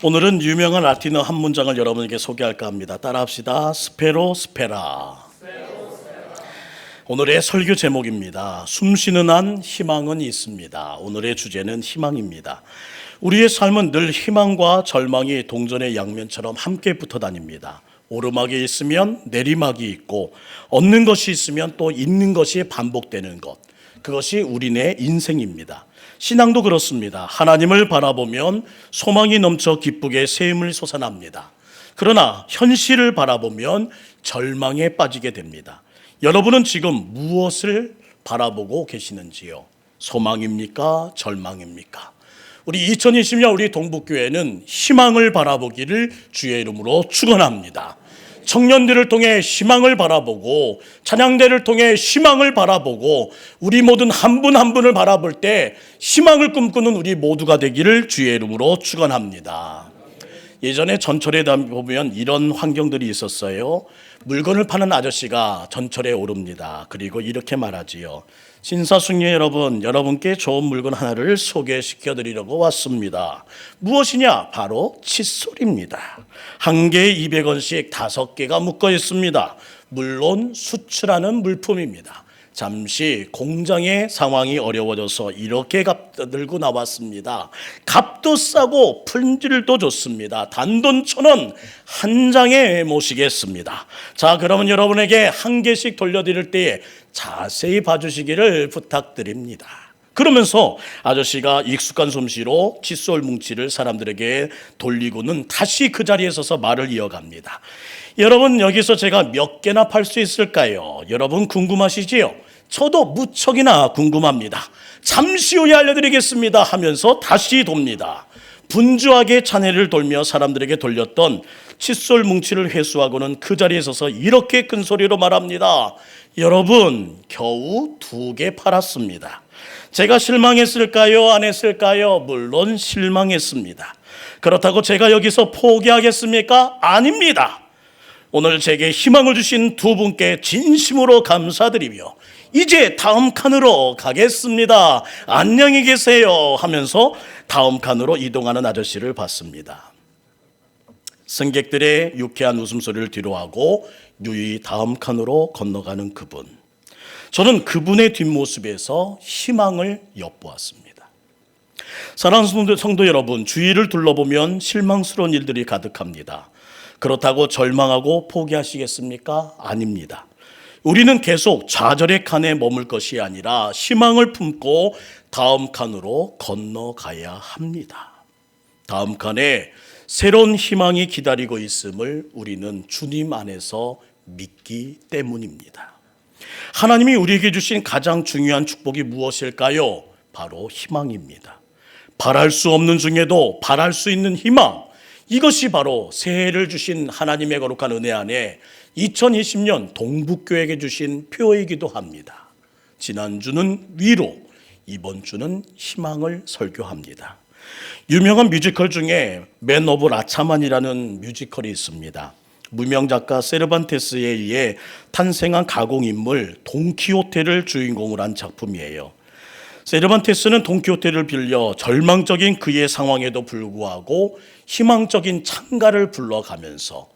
오늘은 유명한 라틴어 한 문장을 여러분에게 소개할까 합니다. 따라합시다. 스페로 스페라. 오늘의 설교 제목입니다. 숨쉬는 한 희망은 있습니다. 오늘의 주제는 희망입니다. 우리의 삶은 늘 희망과 절망이 동전의 양면처럼 함께 붙어 다닙니다. 오르막이 있으면 내리막이 있고 얻는 것이 있으면 또 잃는 것이 반복되는 것. 그것이 우리네 인생입니다. 신앙도 그렇습니다. 하나님을 바라보면 소망이 넘쳐 기쁘게 샘을 솟아납니다. 그러나 현실을 바라보면 절망에 빠지게 됩니다. 여러분은 지금 무엇을 바라보고 계시는지요? 소망입니까? 절망입니까? 우리 2020년 우리 동북교회는 희망을 바라보기를 주의 이름으로 축원합니다. 청년들을 통해 희망을 바라보고 찬양대를 통해 희망을 바라보고 우리 모든 한분한 분을 바라볼 때 희망을 꿈꾸는 우리 모두가 되기를 주의 이름으로 축원합니다. 예전에 전철에 보면 이런 환경들이 있었어요. 물건을 파는 아저씨가 전철에 오릅니다. 그리고 이렇게 말하지요. 신사숙녀 여러분, 여러분께 좋은 물건 하나를 소개시켜 드리려고 왔습니다. 무엇이냐? 바로 칫솔입니다. 한 개에 200원씩 다섯 개가 묶어 있습니다. 물론 수출하는 물품입니다. 잠시 공장의 상황이 어려워져서 이렇게 값 들고 나왔습니다. 값도 싸고 품질도 좋습니다. 단돈 천원 한 장에 모시겠습니다. 자, 그러면 여러분에게 한 개씩 돌려드릴 때에 자세히 봐주시기를 부탁드립니다. 그러면서 아저씨가 익숙한 솜씨로 칫솔 뭉치를 사람들에게 돌리고는 다시 그 자리에 서서 말을 이어갑니다. 여러분 여기서 제가 몇 개나 팔 수 있을까요? 여러분 궁금하시지요? 저도 무척이나 궁금합니다. 잠시 후에 알려드리겠습니다 하면서 다시 돕니다. 분주하게 차례를 돌며 사람들에게 돌렸던 칫솔 뭉치를 회수하고는 그 자리에 서서 이렇게 큰 소리로 말합니다. 여러분, 겨우 두 개 팔았습니다. 제가 실망했을까요? 안 했을까요? 물론 실망했습니다. 그렇다고 제가 여기서 포기하겠습니까? 아닙니다. 오늘 제게 희망을 주신 두 분께 진심으로 감사드리며 이제 다음 칸으로 가겠습니다. 안녕히 계세요 하면서 다음 칸으로 이동하는 아저씨를 봤습니다. 승객들의 유쾌한 웃음소리를 뒤로하고 유유히 다음 칸으로 건너가는 그분. 저는 그분의 뒷모습에서 희망을 엿보았습니다. 사랑하는 성도 여러분, 주위를 둘러보면 실망스러운 일들이 가득합니다. 그렇다고 절망하고 포기하시겠습니까? 아닙니다. 우리는 계속 좌절의 칸에 머물 것이 아니라 희망을 품고 다음 칸으로 건너가야 합니다. 다음 칸에 새로운 희망이 기다리고 있음을 우리는 주님 안에서 믿기 때문입니다. 하나님이 우리에게 주신 가장 중요한 축복이 무엇일까요? 바로 희망입니다. 바랄 수 없는 중에도 바랄 수 있는 희망. 이것이 바로 새해를 주신 하나님의 거룩한 은혜 안에 2020년 동북교에게 주신 표이기도 합니다. 지난주는 위로, 이번 주는 희망을 설교합니다. 유명한 뮤지컬 중에 맨 오브 라차만이라는 뮤지컬이 있습니다. 무명 작가 세르반테스에 의해 탄생한 가공 인물 돈키호테를 주인공으로 한 작품이에요. 세르반테스는 돈키호테를 빌려 절망적인 그의 상황에도 불구하고 희망적인 창가를 불러가면서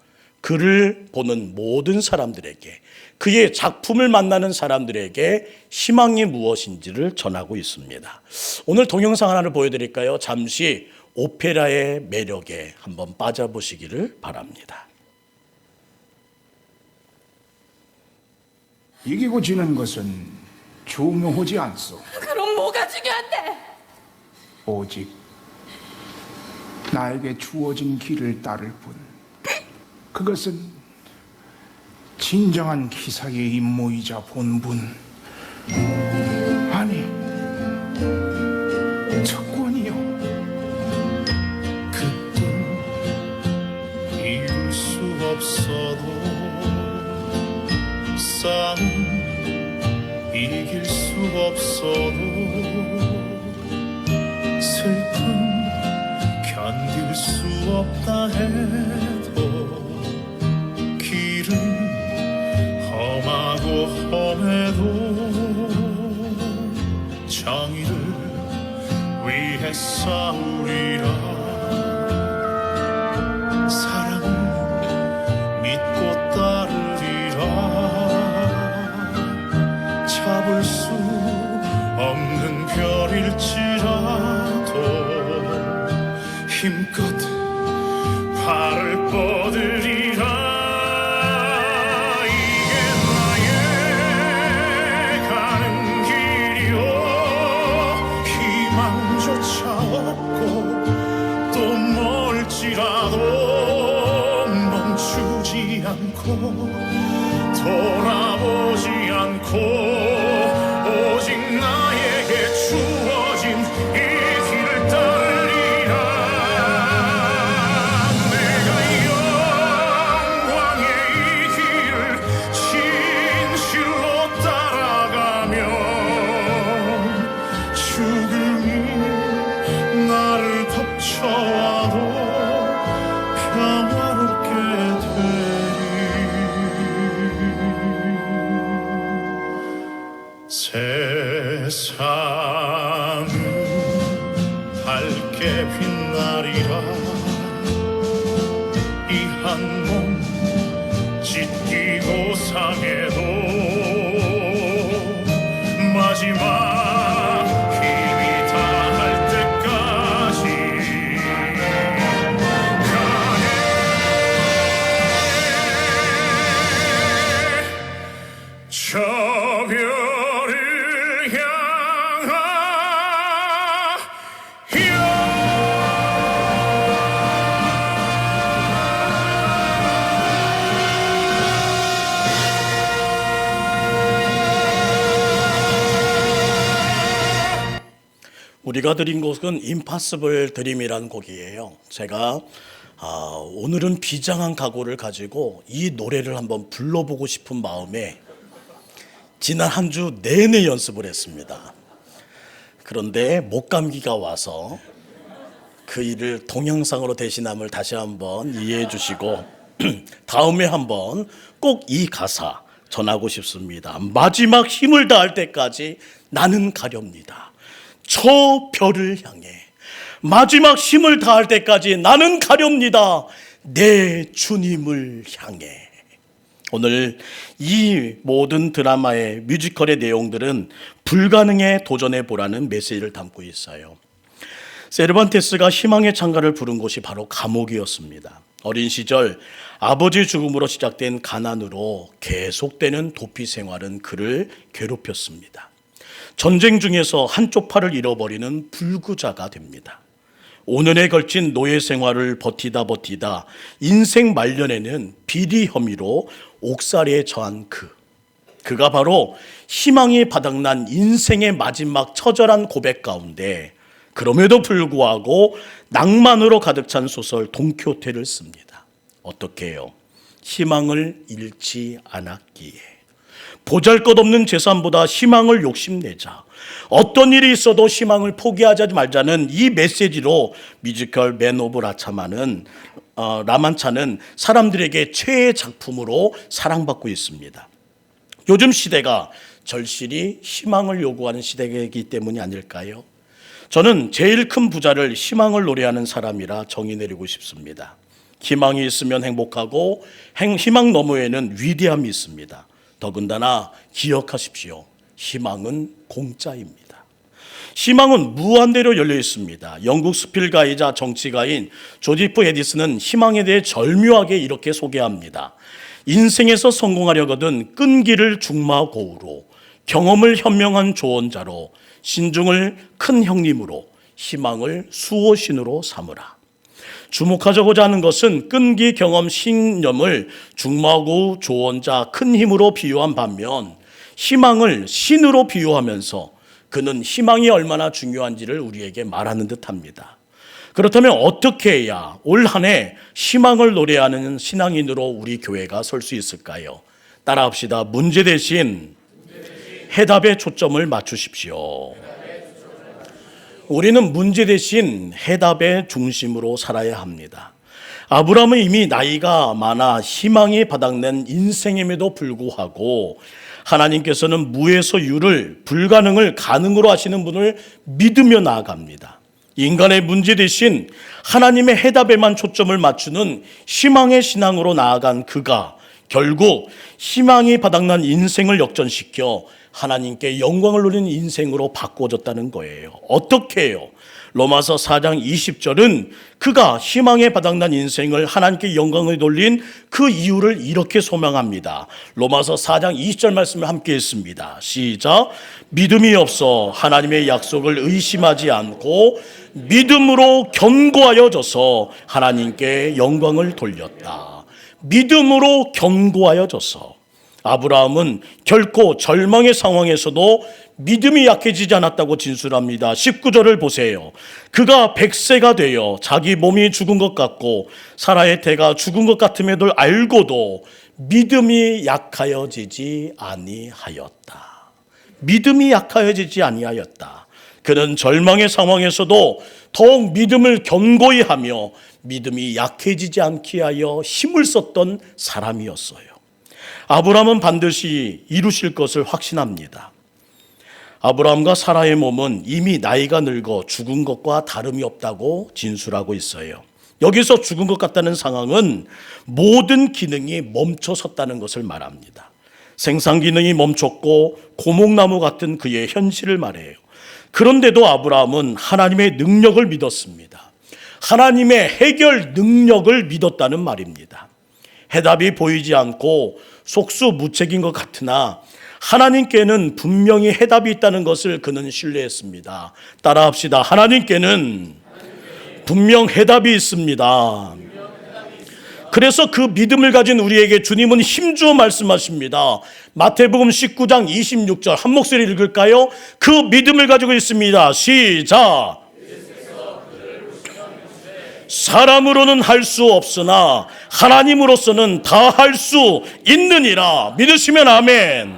그를 보는 모든 사람들에게 그의 작품을 만나는 사람들에게 희망이 무엇인지를 전하고 있습니다. 오늘 동영상 하나를 보여드릴까요? 잠시 오페라의 매력에 한번 빠져보시기를 바랍니다. 이기고 지는 것은 중요하지 않소. 그럼 뭐가 중요한데? 오직 나에게 주어진 길을 따를 뿐. 그것은 진정한 기사의 임무이자 본분. 아니, 특권이요. 이룰 수 없어도 싸움 이길 수 없어도 슬픔 견딜 수 없다 해 정의 않고 돌아보지 않고 세상은 밝게 빛 우리가 드린 곡은 임파서블 드림이라는 곡이에요. 제가 아, 오늘은 비장한 각오를 가지고 이 노래를 한번 불러보고 싶은 마음에 지난 한 주 내내 연습을 했습니다. 그런데 목감기가 와서 그 일을 동영상으로 대신함을 다시 한번 이해해 주시고 다음에 한번 꼭 이 가사 전하고 싶습니다. 마지막 힘을 다할 때까지 나는 가렵니다. 저 별을 향해 마지막 힘을 다할 때까지 나는 가렵니다. 내 주님을 향해. 오늘 이 모든 드라마의 뮤지컬의 내용들은 불가능에 도전해 보라는 메시지를 담고 있어요. 세르반테스가 희망의 창가를 부른 곳이 바로 감옥이었습니다. 어린 시절 아버지 죽음으로 시작된 가난으로 계속되는 도피 생활은 그를 괴롭혔습니다. 전쟁 중에서 한쪽 팔을 잃어버리는 불구자가 됩니다. 5년에 걸친 노예 생활을 버티다 버티다 인생 말년에는 비리 혐의로 옥살이에 처한 그. 그가 바로 희망이 바닥난 인생의 마지막 처절한 고백 가운데 그럼에도 불구하고 낭만으로 가득 찬 소설 동키호테를 씁니다. 어떻게 해요? 희망을 잃지 않았기에. 보잘 것 없는 재산보다 희망을 욕심내자. 어떤 일이 있어도 희망을 포기하지 말자는 이 메시지로 뮤지컬 맨 오브 라차마는 어, 라만차는 사람들에게 최애 작품으로 사랑받고 있습니다. 요즘 시대가 절실히 희망을 요구하는 시대이기 때문이 아닐까요? 저는 제일 큰 부자를 희망을 노래하는 사람이라 정의 내리고 싶습니다. 희망이 있으면 행복하고 행- 희망 너머에는 위대함이 있습니다. 더군다나 기억하십시오. 희망은 공짜입니다. 희망은 무한대로 열려 있습니다. 영국 스필가이자 정치가인 조지프 에디슨은 희망에 대해 절묘하게 이렇게 소개합니다. 인생에서 성공하려거든 끈기를 중마고우로 경험을 현명한 조언자로 신중을 큰 형님으로 희망을 수호신으로 삼으라. 주목하고자 하는 것은 끈기 경험 신념을 중마고 조언자 큰 힘으로 비유한 반면 희망을 신으로 비유하면서 그는 희망이 얼마나 중요한지를 우리에게 말하는 듯 합니다. 그렇다면 어떻게 해야 올 한 해 희망을 노래하는 신앙인으로 우리 교회가 설 수 있을까요? 따라합시다. 문제 대신 해답에 초점을 맞추십시오. 우리는 문제 대신 해답의 중심으로 살아야 합니다. 아브라함은 이미 나이가 많아 희망이 바닥낸 인생임에도 불구하고 하나님께서는 무에서 유를 불가능을 가능으로 하시는 분을 믿으며 나아갑니다. 인간의 문제 대신 하나님의 해답에만 초점을 맞추는 희망의 신앙으로 나아간 그가 결국 희망이 바닥난 인생을 역전시켜 하나님께 영광을 누리는 인생으로 바꿔줬다는 거예요. 어떻게 해요? 로마서 4장 20절은 그가 희망에 바닥난 인생을 하나님께 영광을 돌린 그 이유를 이렇게 소명합니다. 로마서 4장 20절 말씀을 함께 했습니다. 시작. 믿음이 없어 하나님의 약속을 의심하지 않고 믿음으로 견고하여져서 하나님께 영광을 돌렸다. 믿음으로 견고하여져서 아브라함은 결코 절망의 상황에서도 믿음이 약해지지 않았다고 진술합니다. 19절을 보세요. 그가 100세가 되어 자기 몸이 죽은 것 같고 사라의 태가 죽은 것 같음에도 알고도 믿음이 약하여지지 아니하였다. 믿음이 약하여지지 아니하였다. 그는 절망의 상황에서도 더욱 믿음을 견고히 하며 믿음이 약해지지 않게 하여 힘을 썼던 사람이었어요. 아브라함은 반드시 이루실 것을 확신합니다. 아브라함과 사라의 몸은 이미 나이가 늙어 죽은 것과 다름이 없다고 진술하고 있어요. 여기서 죽은 것 같다는 상황은 모든 기능이 멈춰 섰다는 것을 말합니다. 생산 기능이 멈췄고 고목나무 같은 그의 현실을 말해요. 그런데도 아브라함은 하나님의 능력을 믿었습니다. 하나님의 해결 능력을 믿었다는 말입니다. 해답이 보이지 않고 속수무책인 것 같으나 하나님께는 분명히 해답이 있다는 것을 그는 신뢰했습니다. 따라합시다. 하나님께는 분명 해답이 있습니다. 그래서 그 믿음을 가진 우리에게 주님은 힘주어 말씀하십니다. 마태복음 19장 26절 한 목소리 읽을까요? 그 믿음을 가지고 있습니다. 시작. 사람으로는 할 수 없으나 하나님으로서는 다 할 수 있느니라. 믿으시면 아멘.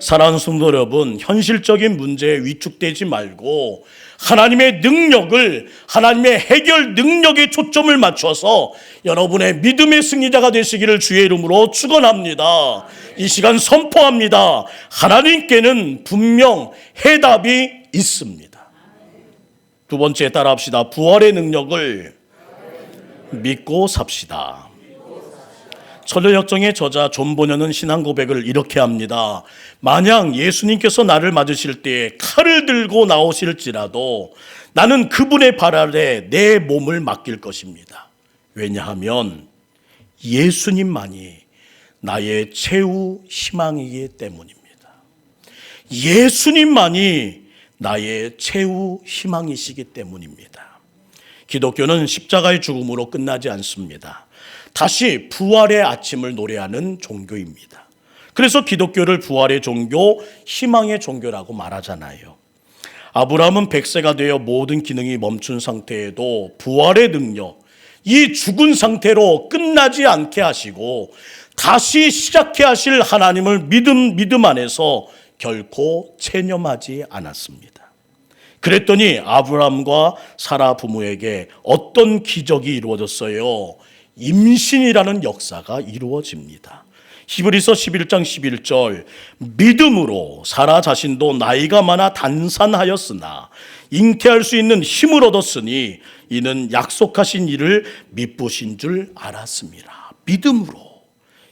사랑하는 성도 여러분, 현실적인 문제에 위축되지 말고 하나님의 능력을 하나님의 해결 능력에 초점을 맞춰서 여러분의 믿음의 승리자가 되시기를 주의 이름으로 축원합니다. 이 시간 선포합니다. 하나님께는 분명 해답이 있습니다. 두 번째 따라합시다. 부활의 능력을 믿고 삽시다. 천녀역정의 저자 존 보녀는 신앙 고백을 이렇게 합니다. 만약 예수님께서 나를 맞으실 때 칼을 들고 나오실지라도 나는 그분의 발 아래 내 몸을 맡길 것입니다. 왜냐하면 예수님만이 나의 최후 희망이기 때문입니다. 예수님만이 나의 최후 희망이시기 때문입니다. 기독교는 십자가의 죽음으로 끝나지 않습니다. 다시 부활의 아침을 노래하는 종교입니다. 그래서 기독교를 부활의 종교, 희망의 종교라고 말하잖아요. 아브라함은 100세가 되어 모든 기능이 멈춘 상태에도 부활의 능력, 이 죽은 상태로 끝나지 않게 하시고 다시 시작해 하실 하나님을 믿음, 믿음 안에서 결코 체념하지 않았습니다. 그랬더니 아브라함과 사라 부모에게 어떤 기적이 이루어졌어요? 임신이라는 역사가 이루어집니다. 히브리서 11장 11절 믿음으로 사라 자신도 나이가 많아 단산하였으나 잉태할 수 있는 힘을 얻었으니 이는 약속하신 일을 믿으신 줄 알았습니다. 믿음으로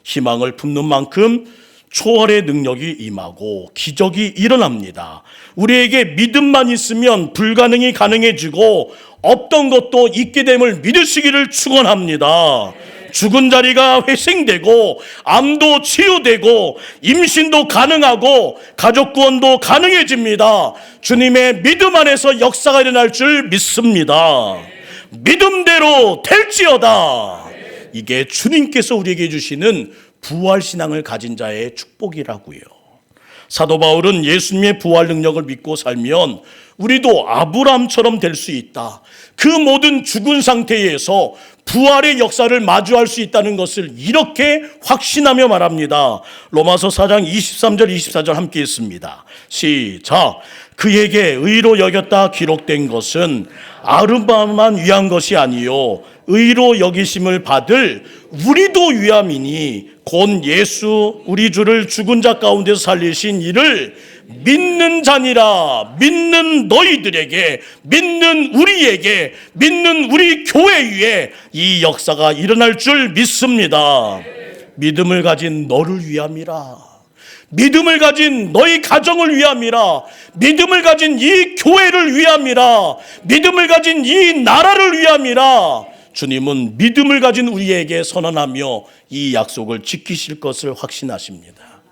희망을 품는 만큼 초월의 능력이 임하고 기적이 일어납니다. 우리에게 믿음만 있으면 불가능이 가능해지고 없던 것도 있게 됨을 믿으시기를 축원합니다. 죽은 자리가 회생되고 암도 치유되고 임신도 가능하고 가족 구원도 가능해집니다. 주님의 믿음 안에서 역사가 일어날 줄 믿습니다. 믿음대로 될지어다. 이게 주님께서 우리에게 주시는 부활 신앙을 가진 자의 축복이라고요. 사도 바울은 예수님의 부활 능력을 믿고 살면 우리도 아브람처럼 될 수 있다. 그 모든 죽은 상태에서 부활의 역사를 마주할 수 있다는 것을 이렇게 확신하며 말합니다. 로마서 4장 23절 24절 함께 있습니다. 시작. 그에게 의로 여겼다 기록된 것은 아름다움만 위한 것이 아니요 의로 여기심을 받을 우리도 위함이니 곧 예수 우리 주를 죽은 자 가운데서 살리신 이를 믿는 자니라 믿는 너희들에게 믿는 우리에게 믿는 우리 교회 위에 이 역사가 일어날 줄 믿습니다. 믿음을 가진 너를 위함이라. 믿음을 가진 너희 가정을 위함이라. 믿음을 가진 이 교회를 위함이라. 믿음을 가진 이 나라를 위함이라. 주님은 믿음을 가진 우리에게 선언하며 이 약속을 지키실 것을 확신하십니다.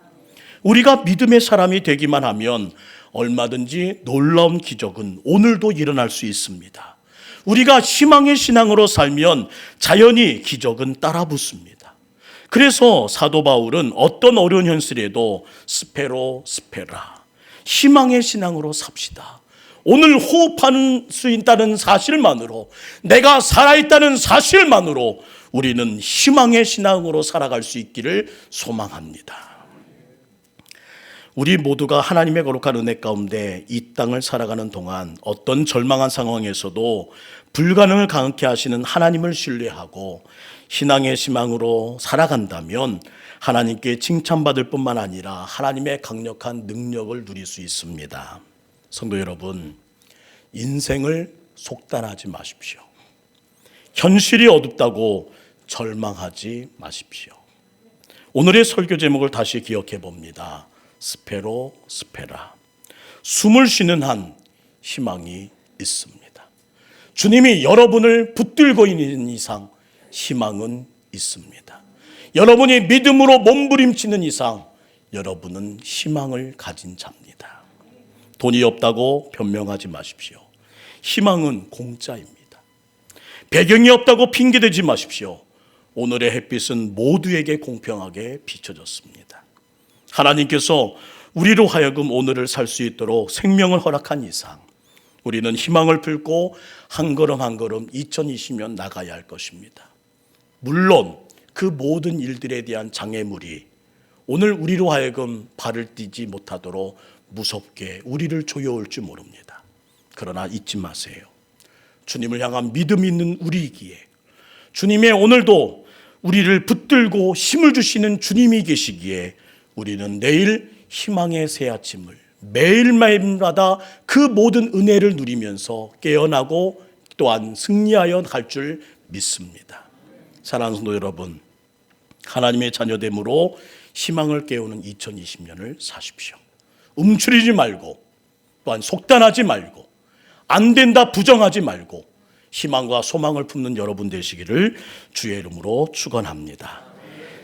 우리가 믿음의 사람이 되기만 하면 얼마든지 놀라운 기적은 오늘도 일어날 수 있습니다. 우리가 희망의 신앙으로 살면 자연히 기적은 따라 붙습니다. 그래서 사도 바울은 어떤 어려운 현실에도 스페로 스페라 희망의 신앙으로 삽시다. 오늘 호흡할 수 있다는 사실만으로 내가 살아있다는 사실만으로 우리는 희망의 신앙으로 살아갈 수 있기를 소망합니다. 우리 모두가 하나님의 거룩한 은혜 가운데 이 땅을 살아가는 동안 어떤 절망한 상황에서도 불가능을 가능케 하시는 하나님을 신뢰하고 신앙의 희망으로 살아간다면 하나님께 칭찬받을 뿐만 아니라 하나님의 강력한 능력을 누릴 수 있습니다. 성도 여러분, 인생을 속단하지 마십시오. 현실이 어둡다고 절망하지 마십시오. 오늘의 설교 제목을 다시 기억해 봅니다. 스페로 스페라. 숨을 쉬는 한 희망이 있습니다. 주님이 여러분을 붙들고 있는 이상 희망은 있습니다. 여러분이 믿음으로 몸부림치는 이상 여러분은 희망을 가진 자입니다. 돈이 없다고 변명하지 마십시오. 희망은 공짜입니다. 배경이 없다고 핑계대지 마십시오. 오늘의 햇빛은 모두에게 공평하게 비춰졌습니다. 하나님께서 우리로 하여금 오늘을 살 수 있도록 생명을 허락한 이상 우리는 희망을 품고 한 걸음 한 걸음 2020년 나가야 할 것입니다. 물론 그 모든 일들에 대한 장애물이 오늘 우리로 하여금 발을 띄지 못하도록 무섭게 우리를 조여올지 모릅니다. 그러나 잊지 마세요. 주님을 향한 믿음 있는 우리이기에 주님의 오늘도 우리를 붙들고 힘을 주시는 주님이 계시기에 우리는 내일 희망의 새 아침을 매일매일마다 그 모든 은혜를 누리면서 깨어나고 또한 승리하여 갈 줄 믿습니다. 사랑하는 성도 여러분, 하나님의 자녀됨으로 희망을 깨우는 2020년을 사십시오. 움츠리지 말고 또한 속단하지 말고 안 된다 부정하지 말고 희망과 소망을 품는 여러분 되시기를 주의 이름으로 축원합니다.